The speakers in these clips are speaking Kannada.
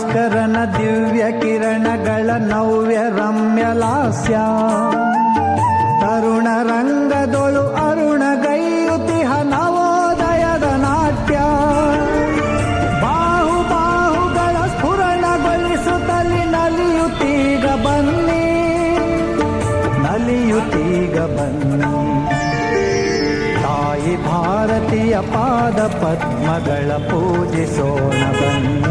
ಭಾಸ್ಕರನ ದಿವ್ಯ ಕಿರಣಗಳ ನವ್ಯ ರಮ್ಯ ಲಾಸ್ಯ. ತರುಣ ರಂಗದೊಳು ಅರುಣ ಗೈಯುತಿಹ ನವೋದಯದ ನಾಟ್ಯ. ಬಾಹು ಬಾಹುಗಳ ಸ್ಫುರಣಗೊಳಿಸುತ್ತಲಿ ನಲಿಯುತ್ತೀಗ ಬನ್ನಿ ನಲಿಯುತ್ತೀಗ ಬನ್ನಿ. ತಾಯಿ ಭಾರತೀಯ ಪಾದ ಪದ್ಮಗಳ ಪೂಜಿಸೋಣ ಬನ್ನಿ.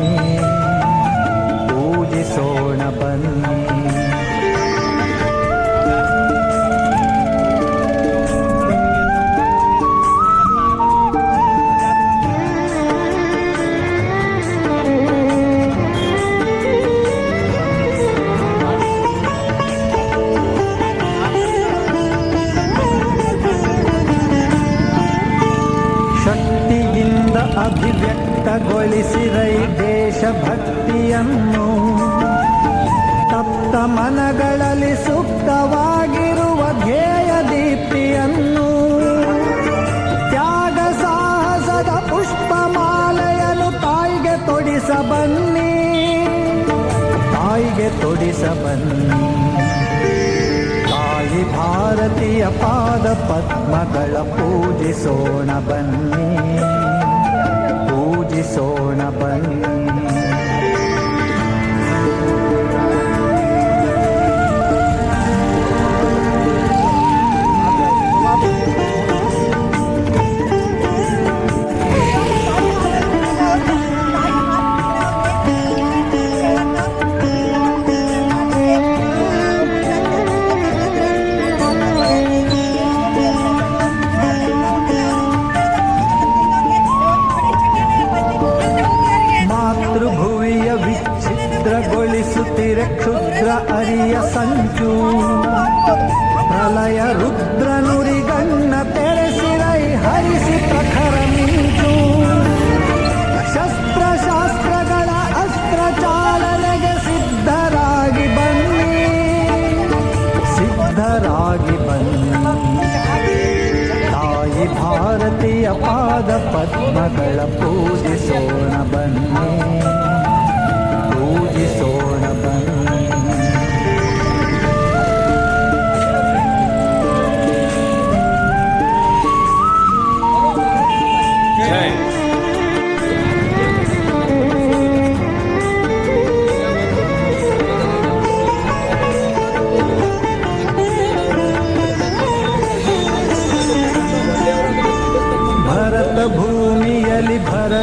ದೇಶಭಕ್ತಿಯನ್ನು ತಪ್ತ ಮನಗಳಲ್ಲಿ ಸುಪ್ತವಾಗಿರುವ ಧ್ಯೇಯ ದೀಪ್ತಿಯನ್ನು ತ್ಯಾಗ ಸಾಹಸದ ಪುಷ್ಪಮಾಲೆಯನ್ನು ತಾಯಿಗೆ ತೊಡಿಸ ಬನ್ನಿ ತಾಯಿಗೆ ತೊಡಿಸ ಬನ್ನಿ ತಾಯಿ ಭಾರತೀಯ ಪಾದ ಪದ್ಮಗಳ ಪೂಜಿಸೋಣ ಬನ್ನಿ. ಪೂಜಿಸೋಣ ಬನ್ನಿ. Himalaya.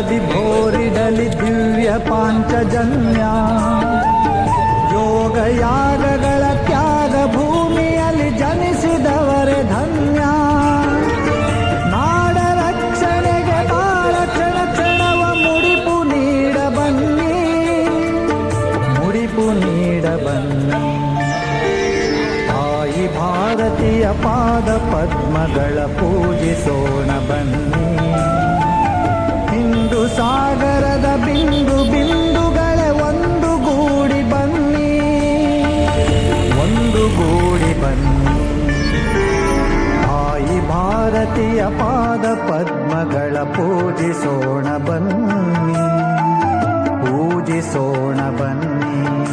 ಭರದಿ ಭೋರಿಡಲಿ ದಿವ್ಯ ಪಾಂಚಜನ್ಯ. ಯೋಗ ಯಾಗಗಳ ತ್ಯಾಗ ಭೂಮಿಯಲ್ಲಿ ಜನಿಸಿದವರೇ ಧನ್ಯ. ನಾಡ ರಕ್ಷಣೆಗೆ ಬಾಳ ಕ್ಷಣ ಕ್ಷಣವ ಮುಡಿಪು ನೀಡ ಬನ್ನಿ. ಮುಡಿಪು ನೀಡ ಬನ್ನಿ. ತಾಯಿ ಭಾರತೀಯ ಪಾದ ಪದ್ಮಗಳ ಪೂಜಿಸೋಣ ಬನ್ನಿ. ಸಾಗರದ ಬಿಂದು ಬಿಂದುಗಳೇ ಒಂದು ಗೂಡಿ ಬನ್ನಿ. ಒಂದು ಗೂಡಿ ಬನ್ನಿ. ತಾಯಿ ಭಾರತೀಯ ಪಾದ ಪದ್ಮಗಳ ಪೂಜಿಸೋಣ ಬನ್ನಿ. ಪೂಜಿಸೋಣ ಬನ್ನಿ.